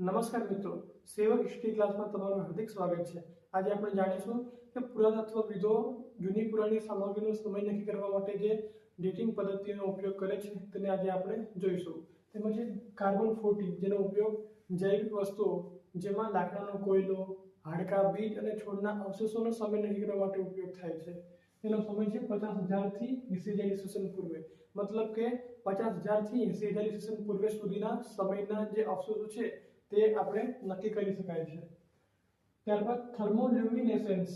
નમસ્કાર મિત્રો. સેવક હિસ્ટ્રી ક્લાસમાં તમારું હાર્દિક સ્વાગત છે. આજે આપણે જાણીશું કે પુરાતત્વવિદો જૂની પુરાણી સામગ્રીનો સમય નક્કી કરવા માટે જે ડેટિંગ પદ્ધતિનો ઉપયોગ કરે છે તેને આજે આપણે જોઈશું. તેમજ કાર્બન ફોર્ટી જેનો ઉપયોગ જૈવિક વસ્તુઓ જેમાં લાકડાનો કોયલો, હાડકા, બીજ અને છોડના અવશેષોનો સમય નક્કી કરવા માટે ઉપયોગ થાય છે. તેનો સમય છે પચાસ હજારથી એસી હજાર ઈસવીસન પૂર્વે. મતલબ કે પચાસ હજારથી એસી હજાર ઈસવીસન પૂર્વે સુધીના સમયના જે અવશેષો છે તે આપણે નક્કી કરી શકાય છે. ત્યારબાદ થર્મોલ્યુમિનેસન્સ,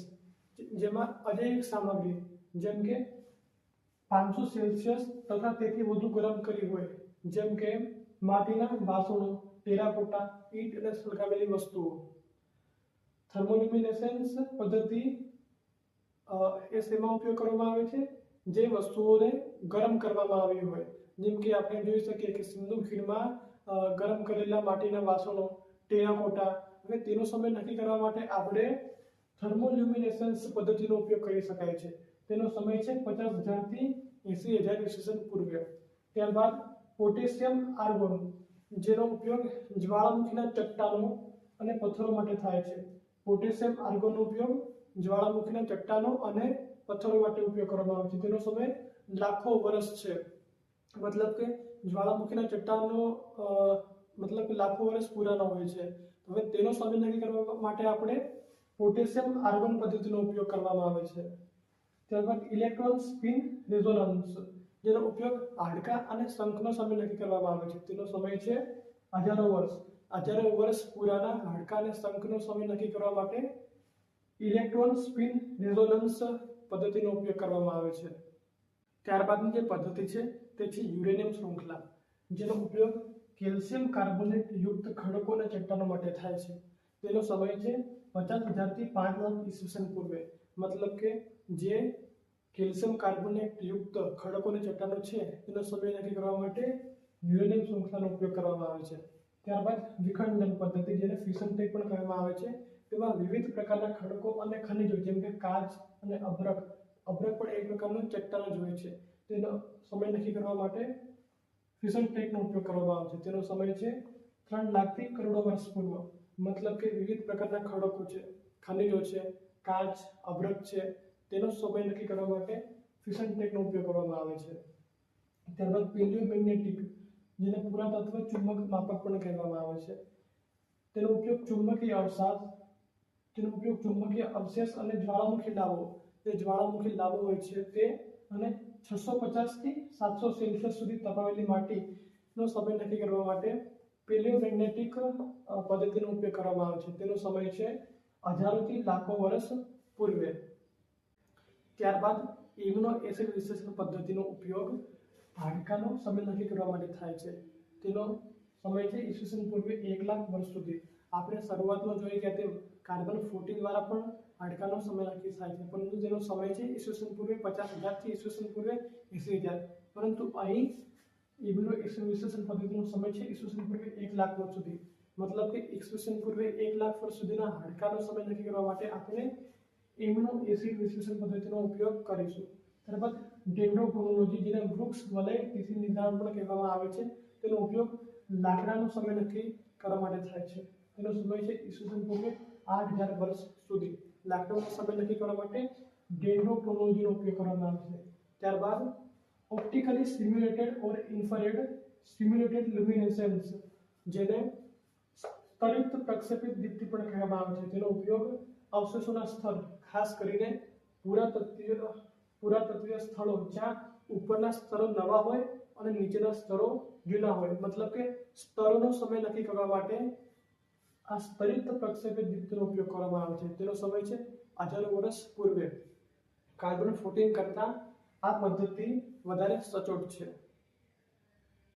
જેમાં અજૈવિક સામગ્રી, જેમ કે પાંચસો સેલ્સિયસ તથા તેથી વધુ ગરમ કરી હોય, જેમ કે માટીના વાસણો, ટેરાકોટા, ઈંટ અને સળગાવેલી વસ્તુઓ. થર્મોલ્યુમિનેસન્સ પદ્ધતિ એ શેમાં ઉપયોગ કરવામાં આવે છે? જે વસ્તુઓને ગરમ કરવામાં આવી હોય. જેમ કે આપણે જોઈ શકીએ કે સિંધુ ખીણમાં ગરમ કરેલા માટીના વાસણો ટેરાકોટા અને તેનો સમય નક્કી કરવા માટે આપણે થર્મોલ્યુમિનેશન્સ પદ્ધતિનો ઉપયોગ કરી શકાય છે. તેનો સમય છે પચાસ હજારથી એંસી હજાર ઈસવીસન પૂર્વે. ત્યારબાદ પોટેશિયમ આર્ગોન, જેનો ઉપયોગ જ્વાળામુખીના ચટ્ટાનો અને પથ્થરો માટે થાય છે. પોટેશિયમ આર્ગોનનો ઉપયોગ જ્વાળામુખીના ચટ્ટાનો અને પથ્થરો માટે ઉપયોગ કરવામાં આવે છે. તેનો સમય લાખો વર્ષ છે. મતલબ કે જ્વાળામુખીના ચટ્ટાનો મતલબ કે લાખો વર્ષ પુરાના હોય છે. હવે તેનો સ્વામી નક્કી કરવા માટે આપણે પોટેશિયમ આર્ગન પદ્ધતિનો ઉપયોગ કરવામાં આવે છે. ત્યારબાદ ઇલેક્ટ્રોન સ્પિન રેઝોનન્સ, જેનો ઉપયોગ હાડકા અને શંખનો સમય નક્કી કરવામાં આવે છે. તેનો સમય છે હજારો વર્ષ. હજારો વર્ષ પુરાના હાડકા અને શંખનો સમય નક્કી કરવા માટે ઇલેક્ટ્રોન સ્પિન રેઝોનન્સ પદ્ધતિનો ઉપયોગ કરવામાં આવે છે. ત્યારબાદની જે પદ્ધતિ છે તે છે યુરેનિયમ શૃંખલા જેનો ઉપયોગ કેલ્શિયમ કાર્બોનેટ યુક્ત ખડકો ચટ્ટાનો માટે થાય છે તેનો સમય છે પચાસ હજારથી પાંચ લાખ ઈસવીસન પૂર્વે મતલબ કે જે કેલ્શિયમ કાર્બોનેટ યુક્ત ખડકો અને ચટ્ટાનો છે તેનો સમય નક્કી કરવા માટે યુરેનિયમ શૃંખલાનો ઉપયોગ કરવામાં આવે છે ત્યારબાદ વિખંડન પદ્ધતિ જેને ફિશન ટેક પણ કહેવામાં આવે છે તેમાં વિવિધ પ્રકારના ખડકો અને ખનિજો જેમ કે કાચ અને અભ્રક અભ્રક પણ એક પ્રકારનો ચટ્ટાન જ હોય છે. તેનો સમય નક્કી કરવા માટે ફિશન ટેકનો ઉપયોગ કરવામાં આવે છે. તેનો સમય છે ત્રણ લાખથી કરોડો વર્ષ પૂર્વ. મતલબ કે વિવિધ પ્રકારના ખડકો છે, ખનિજો છે, કાચ, અભ્રક છે. તેનો સમય નક્કી કરવા માટે ફિશન ટેકનો ઉપયોગ કરવામાં આવે છે. ત્યારબાદ પેલિયોમેગ્નેટિક, જેને પુરાતત્વ ચુંબક માપક પણ કહેવામાં આવે છે. તેનો ઉપયોગ ચુંબકીય અવસાદ, તેનો ઉપયોગ ચુંબકીય અવશેષ અને જ્વાળામુખી લાવો જે જ્વાળામુખી લાવો હોય છે. તે અને છસો પચાસથી સાતસો સેલ્સિયસ સુધી તપાવેલી માટીનો સમય નક્કી કરવા માટે પેલિયોમેગ્નેટિક પદ્ધતિનો ઉપયોગ કરવામાં આવે છે. તેનો સમય છે હજારોથી લાખો વર્ષ પૂર્વે. ત્યારબાદ ઇમ્યુનો એસિડ વિશ્લેષણ પદ્ધતિનો ઉપયોગ હાડકાનો સમય નક્કી કરવા માટે થાય છે. તેનો સમય છે ઈસવીસન પૂર્વે એક લાખ વર્ષ સુધી. આપણે શરૂઆતમાં જોઈ ગયા તેમ કાર્બન ફોર્ટી દ્વારા પણ હાડકાનો સમય નક્કી થાય છે. પરંતુ તેનો સમય છે ઈસવીસન પૂર્વે પચાસ હજારથી ઈસવીસન પૂર્વે એંસી હજાર. પરંતુ અહીં ઇબ્રો વિશ્લેષણ પદ્ધતિનો સમય છે ઈસવીસન પૂર્વે એક લાખ વર્ષ સુધી. મતલબ કે ઈસવીસન પૂર્વે એક લાખ વર્ષ સુધીના હાડકાનો સમય નક્કી કરવા માટે આપણે ઇમ્યુનો એસિડ વિશ્લેષણ પદ્ધતિનો ઉપયોગ કરીશું. ત્યારબાદ ડેન્ડ્રોક્રોનોલોજી જેને વૃક્ષ વલય તિથિ નિર્ધારણ પણ કહેવામાં આવે છે, તેનો ઉપયોગ લાકડાનો સમય નક્કી કરવા માટે થાય છે. તેનો સમય છે ઈસવીસન પૂર્વે આઠ હજાર વર્ષ સુધી લાકડાનો સમય નક્કી કરવા માટે ડેન્ડ્રોક્રોનોલોજીનો ઉપયોગ કરવામાં આવે છે. ત્યારબાદ ઓપ્ટિકલી સ્ટિમ્યુલેટેડ ઓર ઇન્ફ્રારેડ સ્ટિમ્યુલેટેડ લ્યુમિનેસન્સ જેને સ્તરિત પ્રક્ષેપિત દીપ્તિ પણ કહેવામાં આવે છે. તેનો ઉપયોગ અવશેષોના સ્થળ ખાસ કરીને પુરાતત્વીય પુરાતત્વીય સ્થળો જ્યાં ઉપરના સ્તરો નવા હોય અને નીચેના સ્તરો જૂના હોય. મતલબ કે સ્તરોનો સમય નક્કી કરવા માટે આ સ્પરિત પ્રક્ષેપિત દીપ્તિનો ઉપયોગ કરવામાં આવે છે તેનો સમય છે હજારો વર્ષ પૂર્વે કાર્બન ફોર્ટીન કરતાં આ પદ્ધતિ વધારે સચોટ છે